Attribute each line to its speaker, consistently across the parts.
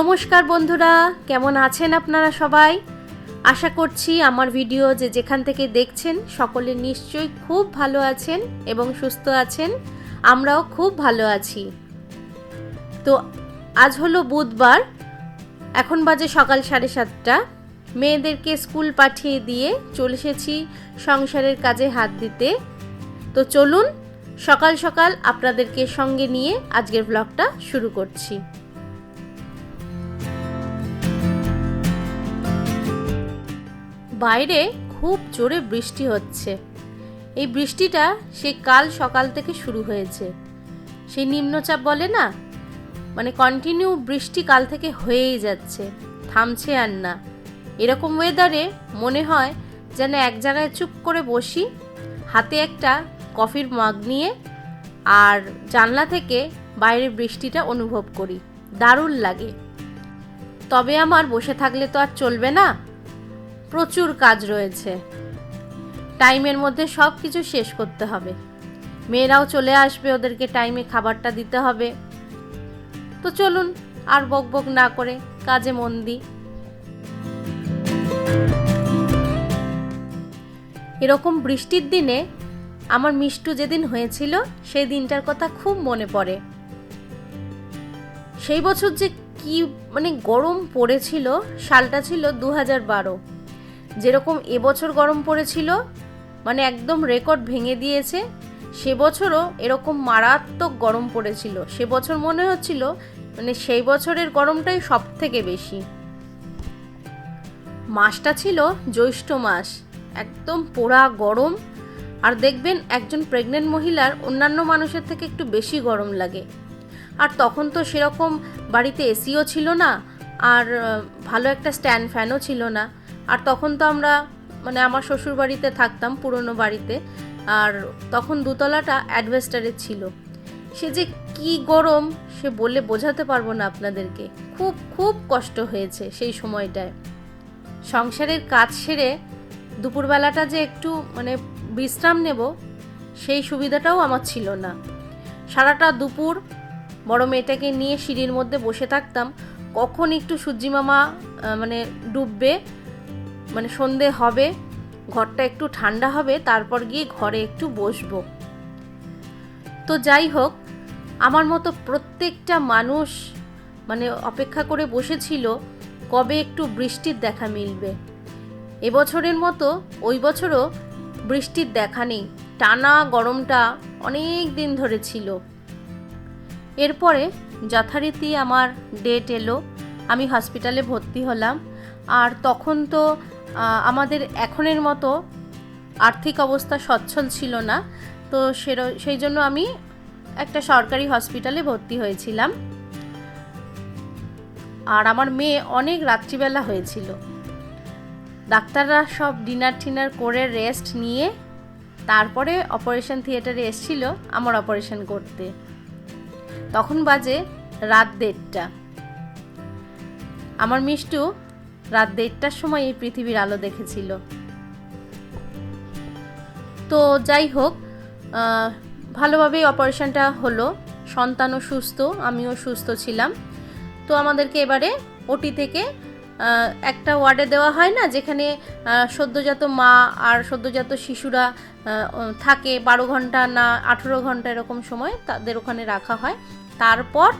Speaker 1: নমস্কার বন্ধুরা, কেমন আছেন আপনারা সবাই? আশা করছি আমার ভিডিও যে যেখান থেকে দেখছেন, সকলে নিশ্চয়ই খুব ভালো আছেন এবং সুস্থ আছেন। আমরাও খুব ভালো আছি। তো আজ হলো বুধবার, এখন বাজে সকাল সাড়ে সাতটা। মেয়েদেরকে স্কুল পাঠিয়ে দিয়ে চলে এসেছি সংসারের কাজে হাত দিতে। তো চলুন, সকাল সকাল আপনাদেরকে সঙ্গে নিয়ে আজকের ব্লগটা শুরু করছি। বাইরে খুব জোরে বৃষ্টি হচ্ছে। এই বৃষ্টিটা সেই কাল সকাল থেকে শুরু হয়েছে। সেই নিম্নচাপ বলে না? মানে কন্টিনিউ বৃষ্টি কাল থেকে হয়েই যাচ্ছে। থামছে আর না। এরকম ওয়েদারে মনে হয় যেন এক জায়গায় চুপ করে বসি, হাতে একটা কফির মাগ নিয়ে আর জানলা থেকে বাইরে বৃষ্টিটা অনুভব করি। দারুণ লাগে। তবে আমার বসে থাকলে তো আর চলবে না। প্রচুর কাজ রয়েছে। টাইমের মধ্যে সব কিছু শেষ করতে হবে। মেয়েরাও চলে আসবে, ওদেরকে টাইমে খাবারটা দিতে হবে। তো চলুন, আর বক বক না করে কাজে মন দিই। এরকম বৃষ্টির দিনে আমার মিষ্টু যেদিন হয়েছিল, সেই দিনটার কথা খুব মনে পড়ে। সেই বছর যে কি মানে গরম পড়েছিল, সালটা ছিল দু হাজার বারো। যেরকম এবছর গরম পড়েছিল মানে একদম রেকর্ড ভেঙে দিয়েছে, সে বছরও এরকম মারাত্মক গরম পড়েছিল। সে বছর মনে হচ্ছিল মানে সেই বছরের গরমটাই সব থেকে বেশি। মাসটা ছিল জ্যৈষ্ঠ মাস, একদম পোড়া গরম। আর দেখবেন একজন প্রেগনেন্ট মহিলার অন্যান্য মানুষের থেকে একটু বেশি গরম লাগে। আর তখন তো সেরকম বাড়িতে এসিও ছিল না, আর ভালো একটা স্ট্যান্ড ফ্যানও ছিল না। আর তখন তো আমরা মানে আমার শ্বশুর বাড়িতে থাকতাম, পুরনো বাড়িতে, আর তখন দুতলাটা অ্যাডভেস্টারের ছিল। সে যে কি গরম, সে বলে বোঝাতে পারব না আপনাদেরকে। খুব খুব কষ্ট হয়েছে সেই সময়টায়। সংসারের কাজ সেরে দুপুরবেলাটা যে একটু মানে বিশ্রাম নেব, সেই সুবিধাটাও আমার ছিল না। সারাটা দুপুর বড় মেয়েটাকে নিয়ে সিঁড়ির মধ্যে বসে থাকতাম। কখন একটু সূর্যি মামা মানে ডুববে মানে সন্ধে হবে, ঘরটা একটু ঠান্ডা হবে, তারপর গিয়ে ঘরে একটু বসবো। তো যাই হোক, আমার মতো প্রত্যেকটা মানুষ মানে অপেক্ষা করে বসেছিল, কবে একটু বৃষ্টির দেখা মিলবে। এবছরের মতো ওই বছরও বৃষ্টির দেখা নেই, টানা গরমটা অনেক দিন ধরে ছিল। এরপরে যথারীতি আমার ডেট এলো, আমি হসপিটালে ভর্তি হলাম, আর তখন তো আমাদের এখনের মতো আর্থিক অবস্থা সচ্ছল ছিল না, তো সেই জন্য আমি একটা সরকারি হসপিটালে ভর্তি হয়েছিলাম। আর আমার মেয়ে অনেক রাত্রিবেলা হয়েছিল। ডাক্তাররা সব ডিনার টিনার করে রেস্ট নিয়ে তারপরে অপারেশন থিয়েটারে এসছিল আমার অপারেশন করতে। তখন বাজে রাত দেড়টা। আমার মিষ্টু রাত দেড়টার সময় এই পৃথিবীর আলো দেখেছিল। তো যাই হোক ভালোভাবেই অপারেশনটা হলো। সন্তানও সুস্থ, আমিও সুস্থ ছিলাম। তো আমাদেরকে এবারে ওটি থেকে একটা ওয়ার্ডে দেওয়া হয় না, যেখানে সদ্যজাত মা আর সদ্যজাত শিশুরা থাকে। বারো ঘণ্টা না আঠেরো ঘণ্টা এরকম সময় তাদের ওখানে রাখা হয়। তারপর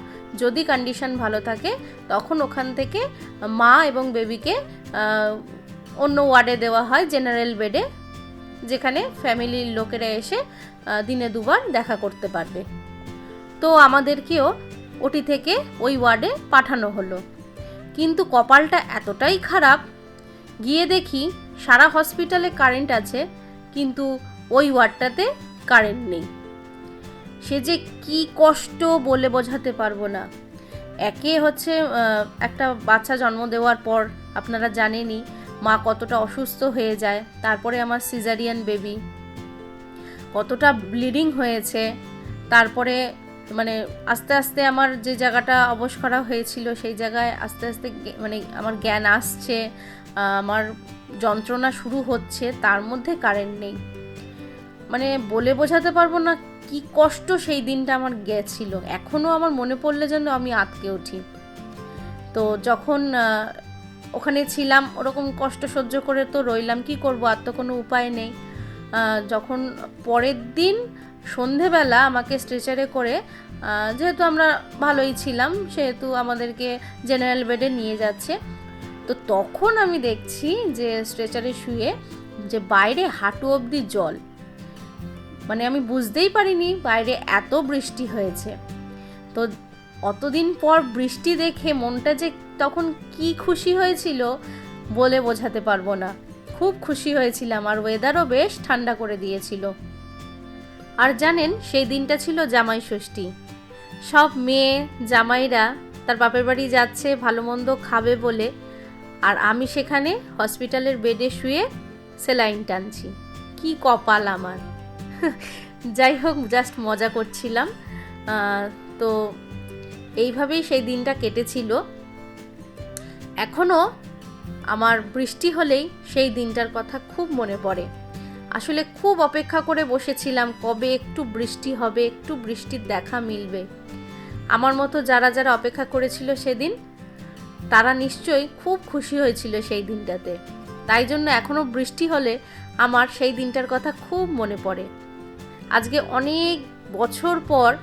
Speaker 1: যদি কন্ডিশন ভালো থাকে, তখন ওখান থেকে মা এবং বেবিকে অন্য ওয়ার্ডে দেওয়া হয় জেনারেল বেডে যেখানে ফ্যামিলির লোকেরা এসে দিনে দুবার দেখা করতে পারবে। তো আমাদেরকেও ওটি থেকে ওই ওয়ার্ডে পাঠানো হলো। কিন্তু কপালটা এতটাই খারাপ, গিয়ে দেখি সারা হসপিটালে কারেন্ট আছে, কিন্তু ওই ওয়ার্ডটাতে কারেন্ট নেই। সে যে কি কষ্ট বলে বোঝাতে পারব না। একে হচ্ছে একটা বাচ্চা জন্ম দেওয়ার পর আপনারা জানেনই, মা কতটা অসুস্থ হয়ে যায়, তারপরে আমার সিজারিয়ান বেবি কতটা ব্লিডিং হয়েছে, তারপরে মানে আস্তে আস্তে আমার যে জায়গাটা অবশ করা হয়েছিল, সেই জায়গায় আস্তে আস্তে মানে আমার জ্ঞান আসছে আমার যন্ত্রণা শুরু হচ্ছে, তার মধ্যে কারেন্ট নেই। মানে বলে বোঝাতে পারব না কি কষ্ট সেই দিনটা আমার গেছিল। এখনও আমার মনে পড়লে যেন আমি আতকে উঠি। তো যখন ওখানে ছিলাম, ওরকম কষ্ট সহ্য করে তো রইলাম, কি করব? আর তো কোনো উপায় নেই। যখন পরের দিন সন্ধেবেলা আমাকে স্ট্রেচারে করে যেহেতু আমরা ভালোই ছিলাম, সেহেতু আমাদেরকে জেনারেল বেডে নিয়ে যাচ্ছে। তো তখন আমি দেখছি যে স্ট্রেচারে শুয়ে যে বাইরে হাঁটু অবধি জল মানে আমি বুঝতেই পারিনি বাইরে এত বৃষ্টি হয়েছে। তো অতদিন পর বৃষ্টি দেখে মনটা যে তখন কি খুশি হয়েছিল বলে বোঝাতে পারব না। খুব খুশি হয়েছিলাম আর ওয়েদারও বেশ ঠান্ডা করে দিয়েছিল। আর জানেন, সেই দিনটা ছিল জামাই ষষ্ঠী। সব মেয়ে, জামাইরা তার বাপের বাড়ি যাচ্ছে ভালো মন্দ খাবে বলে। আর আমি সেখানে হসপিটালের বেডে শুয়ে সেলাইন টানছি। কি কপাল আমার। যাই হোক জাস্ট মজা করছিলাম। তো এইভাবেই সেই দিনটা কেটেছিল। এখনও আমার বৃষ্টি হলেই সেই দিনটার কথা খুব মনে পড়ে। আসলে খুব অপেক্ষা করে বসেছিলাম, কবে একটু বৃষ্টি হবে, একটু বৃষ্টির দেখা মিলবে। আমার মতো যারা যারা অপেক্ষা করেছিল সেদিন, তারা নিশ্চয়ই খুব খুশি হয়েছিল সেই দিনটাতে। তাই জন্য এখনও বৃষ্টি হলে আমার সেই দিনটার কথা খুব মনে পড়ে। আজকে অনেক বছর পর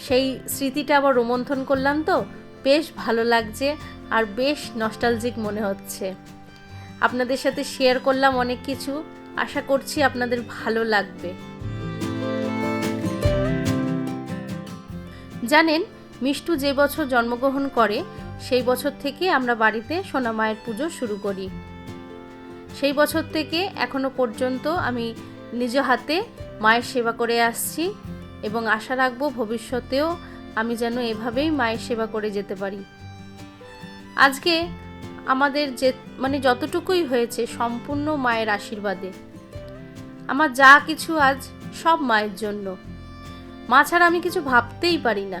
Speaker 1: সেই স্মৃতিটা আবার রোমন্থন করলাম তো। বেশ ভালো লাগছে আর বেশ নস্টালজিক মনে হচ্ছে। আপনাদের সাথে শেয়ার করলাম অনেক কিছু। আশা করছি আপনাদের ভালো লাগবে। জানেন, মিষ্টু যে বছর জন্মগ্রহণ করে, সেই বছর থেকে আমরা বাড়িতে সোনা মায়ের পুজো শুরু করি। সেই বছর থেকে এখনও পর্যন্ত আমি নিজ হাতে মায়ের সেবা করে আসছি এবং আশা রাখব ভবিষ্যতেও আমি যেন এভাবেই মায়ের সেবা করে যেতে পারি। আজকে আমাদের যে মানে যতটুকুই হয়েছে সম্পূর্ণ মায়ের আশীর্বাদে। আমার যা কিছু আজ সব মায়ের জন্য। মা ছাড়া আমি কিছু ভাবতেই পারি না।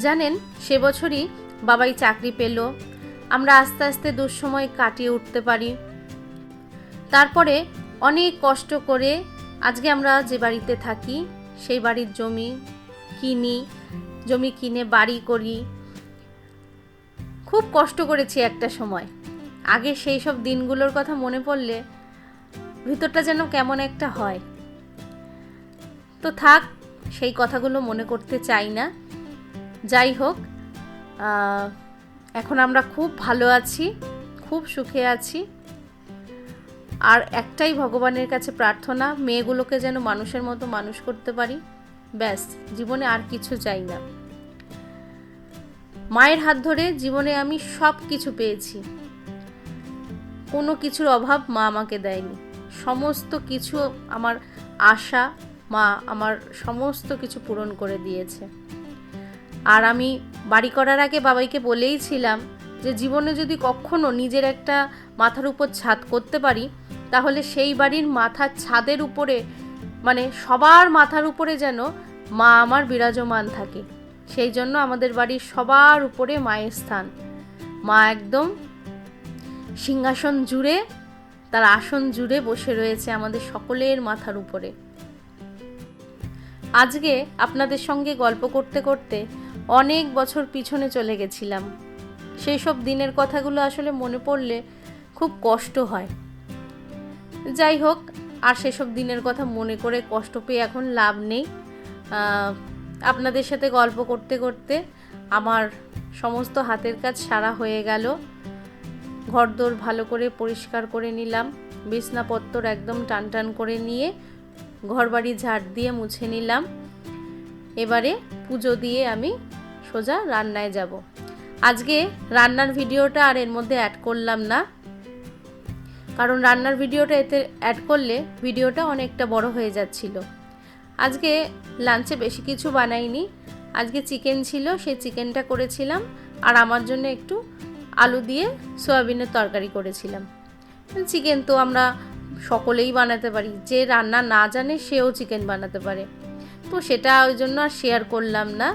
Speaker 1: জানেন, সে বছরই বাবাই চাকরি পেল। আমরা আস্তে আস্তে দুঃসময় কাটিয়ে উঠতে পারি। তারপরে অনেক কষ্ট করে আজকে আমরা যে বাড়িতে থাকি, সেই বাড়ির জমি কিনি, জমি কিনে বাড়ি করি। খুব কষ্ট করেছি একটা সময়। আগে সেই সব দিনগুলোর কথা মনে পড়লে ভিতরটা যেন কেমন একটা হয়। তো থাক, সেই কথাগুলো মনে করতে চাই না। যাই হোক এখন আমরা খুব ভালো আছি, খুব সুখে আছি। আর একটাই ভগবানের কাছে প্রার্থনা, মেয়েগুলোকে যেন মানুষের মতো মানুষ করতে পারি। ব্যাস, জীবনে আর কিছু চাই না। মায়ের হাত ধরে জীবনে আমি সব কিছু পেয়েছি। কোনো কিছুর অভাব মা আমাকে দেয়নি। সমস্ত কিছু আমার আশা মা আমার সমস্ত কিছু পূরণ করে দিয়েছে। আর আমি বাড়ি করার আগে বাবাইকে বলেইছিলাম যে, জীবনে যদি কখনো নিজের একটা মাথার উপর ছাদ করতে পারি তাহলে সেই বাড়ির মাথার ছাদের উপরে মানে সবার মাথার উপরে যেন মা আমার বিরাজমান থাকে। সেই জন্য আমাদের বাড়ির সবার উপরে মায়ের স্থান। মা একদম সিংহাসন জুড়ে, তার আসন জুড়ে বসে রয়েছে আমাদের সকলের মাথার উপরে। আজকে আপনাদের সঙ্গে গল্প করতে করতে অনেক বছর পিছনে চলে গেছিলাম। সেই সব দিনের কথাগুলো আসলে মনে পড়লে খুব কষ্ট হয়। যাই হোক, আর সেসব দিনের কথা মনে করে কষ্ট পেয়ে এখন লাভ নেই। আপনাদের সাথে গল্প করতে করতে আমার সমস্ত হাতের কাজ সারা হয়ে গেল। ঘরদোর ভালো করে পরিষ্কার করে নিলাম, বিছনাপত্তর একদম টান টান করে নিয়ে ঘরবাড়ি ঝাড় দিয়ে মুছে নিলাম। এবারে পুজো দিয়ে আমি সোজা রান্নায় যাব। আজকে রান্নার ভিডিওটা আর এর মধ্যে অ্যাড করলাম না। কারণ রান্নার ভিডিওটা এতে অ্যাড করলে ভিডিওটা অনেকটা বড় হয়ে যাচ্ছিল। আজকে লাঞ্চে বেশি কিছু বানাইনি। আজকে চিকেন ছিল, সেই চিকেনটা করেছিলাম। আর আমার জন্য একটু আলু দিয়ে সয়াবিনের তরকারি করেছিলাম। চিকেন তো আমরা সকলেই বানাতে পারি। যে রান্না না জানে, সেও চিকেন বানাতে পারে। তো সেটা ওই জন্য আর শেয়ার করলাম না।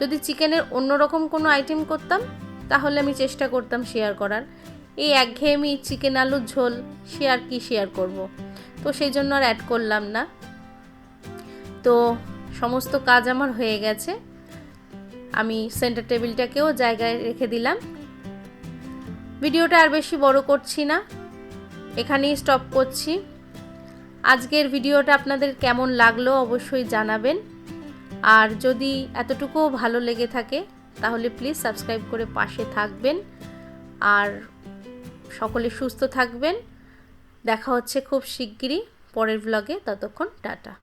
Speaker 1: যদি চিকেনের অন্যরকম কোনো আইটেম করতাম, তাহলে আমি চেষ্টা করতাম শেয়ার করার। এই একঘেয়েমি চিকেন আলুর ঝোল সে আর কি শেয়ার করব। তো সেই জন্য আর অ্যাড করলাম না। তো সমস্ত কাজ আমার হয়ে গেছে। আমি সেন্টার টেবিলটাকেও জায়গায় রেখে দিলাম। ভিডিওটা আর বেশি বড় করছি না। এখানেই স্টপ করছি। আজকের ভিডিওটা আপনাদের কেমন লাগল অবশ্যই জানাবেন। আর যদি এতটুকুও ভালো লেগে থাকে, তাহলে প্লিজ সাবস্ক্রাইব করে পাশে থাকবেন। আর সকলে সুস্থ থাকবেন। দেখা হচ্ছে খুব শিগগিরই। পরের ব্লগে ততক্ষণ টাটা।